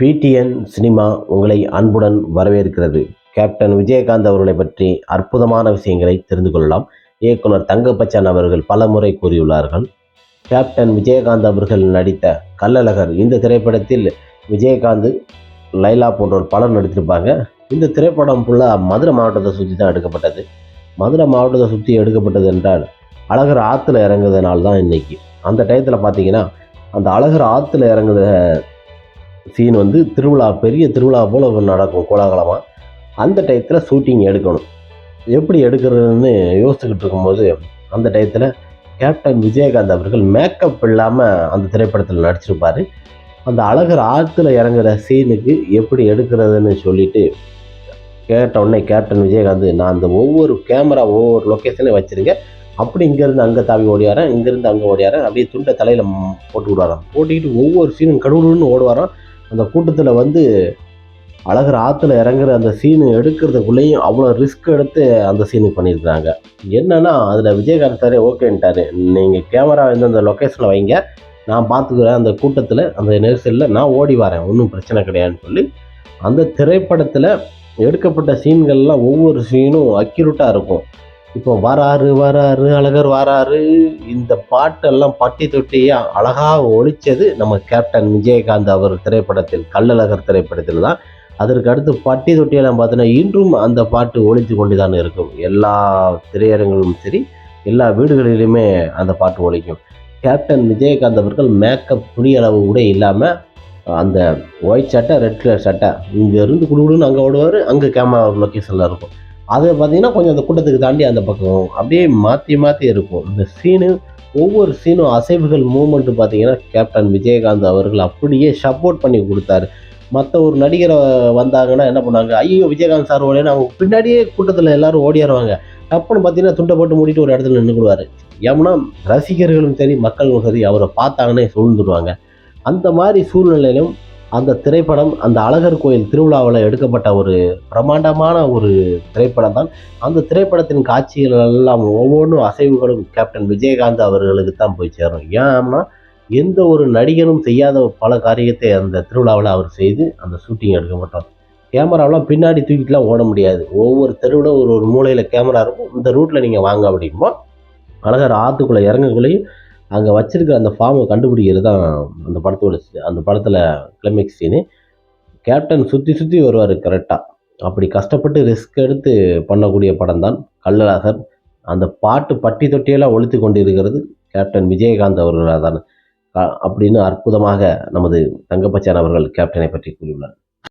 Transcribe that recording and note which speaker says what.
Speaker 1: PTN cinema உங்களை அன்புடன் வரவேற்கிறது. கேப்டன் விஜயகாந்த் அவர்களை பற்றி அற்புதமான விஷயங்களை தெரிந்து கொள்ளலாம். இயக்குனர் தங்கப்பச்சான் அவர்கள் பலமுறை கூறியுள்ளார்கள். கேப்டன் விஜயகாந்த் அவர்கள் நடித்த கள்ளழகர் இந்த திரைப்படத்தில் விஜயகாந்த் லைலா போன்றோர் பலர் நடித்திருப்பாங்க. இந்த திரைப்படம் ஃபுல்லாக மதுரை மாவட்டத்தை சுற்றி தான் எடுக்கப்பட்டது. மதுரை மாவட்டத்தை சுற்றி எடுக்கப்பட்டது என்றால் அழகர் ஆற்றுல இறங்குறதுனால தான் இன்றைக்கி அந்த டயத்தில் பார்த்தீங்கன்னா அந்த அழகர் ஆற்றுல இறங்குற சீன் வந்து திருவிழா பெரிய திருவிழா போல் நடக்கும் கோலாகலமாக அந்த டயத்தில் ஷூட்டிங் எடுக்கணும். எப்படி எடுக்கிறதுன்னு யோசிச்சுக்கிட்டு இருக்கும்போது அந்த டயத்தில் கேப்டன் விஜயகாந்த் அவர்கள் மேக்கப் இல்லாமல் அந்த திரைப்படத்தில் நடிச்சிருப்பார். அந்த அழகர் ஆற்றுல இறங்குற சீனுக்கு எப்படி எடுக்கிறதுன்னு சொல்லிட்டு கேட்ட உடனே கேப்டன் விஜயகாந்த் நான் அந்த ஒவ்வொரு கேமரா ஒவ்வொரு லொக்கேஷனையும் வச்சுருங்க. அப்படி இங்கேருந்து அங்கே தாவி ஓடியாரன் இங்கேருந்து அங்கே ஓடியாரன். அப்படியே துண்டை தலையில் போட்டு விடுவாராம். போட்டுக்கிட்டு ஒவ்வொரு சீனும் கடவுள்னு ஓடுவாராம். அந்த கூட்டத்தில் வந்து அழகர் ஆற்றுல இறங்குற அந்த சீனு எடுக்கிறதுக்குள்ளேயும் அவ்வளோ ரிஸ்க் எடுத்து அந்த சீனு பண்ணியிருக்கிறாங்க. என்னன்னா அதில் விஜயகாந்த் சாரே ஓகேன்ட்டாரு. நீங்கள் கேமரா வந்து அந்த லொக்கேஷனில் வைங்க. நான் பார்த்துக்கிறேன் அந்த கூட்டத்தில் அந்த நெரிசலில் நான் ஓடி வரேன். ஒன்றும் பிரச்சனை கிடையாதுன்னு சொல்லி அந்த திரைப்படத்தில் எடுக்கப்பட்ட சீன்கள்லாம் ஒவ்வொரு சீனும் அக்யூரேட்டாக இருக்கும். இப்போ வராரு வராரு அழகர் வராரு. இந்த பாட்டெல்லாம் பட்டி தொட்டியாக அழகாக ஒழிச்சது நம்ம கேப்டன் விஜயகாந்த் அவர் திரைப்படத்தில் கள்ளழகர் திரைப்படத்தில் தான். அதற்கு அடுத்து பட்டி தொட்டியெல்லாம் பார்த்தோன்னா இன்றும் அந்த பாட்டு ஒழித்து கொண்டு தான் இருக்கும். எல்லா திரையரங்களும் சரி எல்லா வீடுகளிலுமே அந்த பாட்டு ஒழிக்கும். கேப்டன் விஜயகாந்த் அவர்கள் மேக்கப் துணியளவு கூட இல்லாமல் அந்த ஒயிட் சட்டை ரெட் கலர் சட்டை இங்கேருந்து குடுகுடுன்னு அங்கே ஓடுவார் அங்கே கேமரா லொக்கேஷனில் இருக்கும். அது பார்த்தீங்கன்னா கொஞ்சம் அந்த கூட்டத்துக்கு தாண்டி அந்த பக்கம். அப்படியே மாற்றி மாற்றி இருக்கும். இந்த சீனு ஒவ்வொரு சீனும் அசைவுகள் மூமெண்ட்டு பார்த்தீங்கன்னா கேப்டன் விஜயகாந்த் அவர்கள் அப்படியே சப்போர்ட் பண்ணி கொடுத்தாரு. மற்ற ஒரு நடிகரை வந்தாங்கன்னா என்ன பண்ணாங்க ஐயோ விஜயகாந்த் சார் ஓடேன்னு அவங்க பின்னாடியே கூட்டத்தில் எல்லாரும் ஓடியாருவாங்க டப்புன்னு பார்த்தீங்கன்னா துண்டை போட்டு மூடிட்டு ஒரு இடத்துல நின்றுடுவார் ஏன்னா ரசிகர்களும் சரி மக்களும் சரி அவரை பார்த்தாங்கன்னே சூழ்ந்துடுவாங்க. அந்த மாதிரி சூழ்நிலையிலும் அந்த திரைப்படம் அந்த அழகர் கோயில் திருவிழாவில் எடுக்கப்பட்ட ஒரு பிரம்மாண்டமான ஒரு திரைப்படம் தான். அந்த திரைப்படத்தின் காட்சிகள் எல்லாம் ஒவ்வொன்றும் அசைவுகளும் கேப்டன் விஜயகாந்த் அவர்களுக்கு தான் போய் சேரும். ஏன்னா எந்த ஒரு நடிகனும் செய்யாத பல காரியத்தை அந்த திருவிழாவில் அவர் செய்து அந்த ஷூட்டிங் எடுக்கப்பட்டார். கேமராவெலாம் பின்னாடி தூக்கிட்டுலாம் ஓட முடியாது. ஒவ்வொரு தெருவில் ஒரு ஒரு மூலையில் கேமரா இருக்கும். இந்த ரூட்டில் நீங்கள் வாங்க அப்படின்போ அழகர் ஆற்றுக்குள்ளே இறங்கக்குள்ளேயும் அங்கே வச்சுருக்க அந்த ஃபார்மை கண்டுபிடிக்கிறது தான் அந்த படத்தோட அந்த படத்தில் கிளைமேக்ஸ் சீனு கேப்டன் சுற்றி சுற்றி வருவார் கரெக்டாக அப்படி கஷ்டப்பட்டு ரிஸ்க் எடுத்து பண்ணக்கூடிய படம் தான் கள்ளழகர். அந்த பாட்டு பட்டி தொட்டியெல்லாம் ஒழித்து கொண்டு இருக்கிறது கேப்டன் விஜயகாந்த் அவர்களாக தான். அப்படின்னு அற்புதமாக நமது தங்கப்பச்சான் அவர்கள் கேப்டனை பற்றி கூறியுள்ளார்.